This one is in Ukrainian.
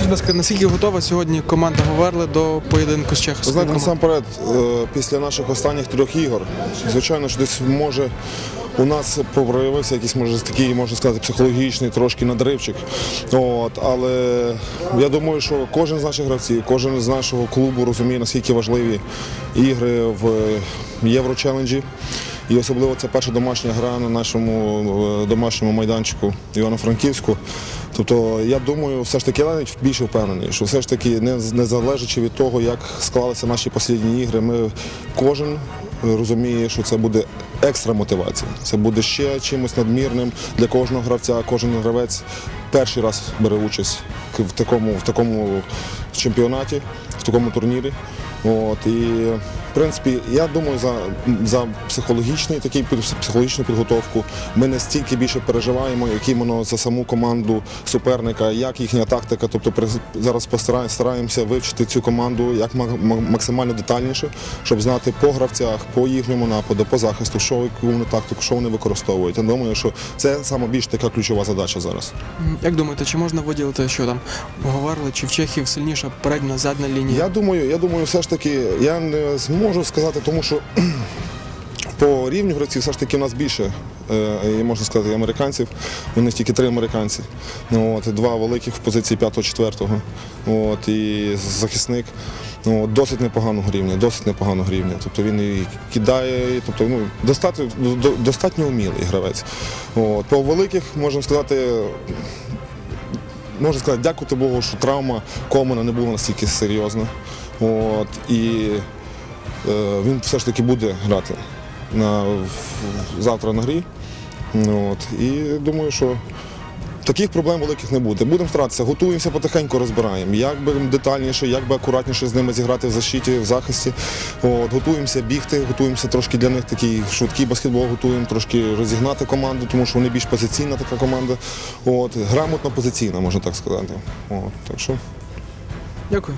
будь ласка, наскільки готова сьогодні команда Говерли до поєдинку з Ви знаєте, насамперед, е, після наших останніх трьох ігор, звичайно, що десь може у нас проявився якийсь, може, такий, можна сказати, психологічний трошки надривчик. От, але я думаю, що кожен з наших гравців, кожен з нашого клубу розуміє, наскільки важливі ігри в Єврочеленджі. І особливо це перша домашня гра на нашому е, домашньому майданчику Івано-Франківську. Тобто, я думаю, все ж таки я навіть більше впевнений, що все ж таки, не, від того, як склалися наші останні ігри, ми кожен розуміє, що це буде екстра мотивація. Це буде ще чимось надмірним для кожного гравця. Кожен гравець перший раз бере участь в такому, в такому чемпіонаті, в такому турнірі. От, і, в принципі, я думаю, за, за психологічний такий психологічну підготовку ми настільки більше переживаємо, як іменно за саму команду суперника, як їхня тактика. Тобто при- зараз постараємо- стараємося вивчити цю команду як ма- ма- максимально детальніше, щоб знати по гравцях, по їхньому нападу, по захисту, що яку вони тактику, що вони використовують. Я думаю, що це саме більш така ключова задача зараз. Як думаєте, чи можна виділити, що там у Говерли чи в Чехів сильніша передня задня лінія? Я думаю, я думаю, все ж таки я не зможу сказати, тому що по рівню гравців все ж таки у нас більше, е, можна сказати, американців. У них тільки три американці. Ну, От, два великих в позиції 5-4. От, і захисник. Ну, от, досить непоганого рівня, досить непоганого рівня. Тобто він і кидає, тобто, ну, достатньо, до- достатньо вмілий гравець. От, по великих, можна сказати, можна сказати, дякувати Богу, що травма Комана не була настільки серйозна. От, і е, він все ж таки буде грати на, завтра на грі. От, і думаю, що таких проблем великих не буде. Будемо старатися, готуємося потихеньку, розбираємо. Як би детальніше, як би акуратніше з ними зіграти в защиті, в захисті. От, готуємося бігти, готуємося трошки для них такий швидкий баскетбол, готуємо трошки розігнати команду, тому що вони більш позиційна така команда. От, грамотно позиційна, можна так сказати. От, так що Дякую.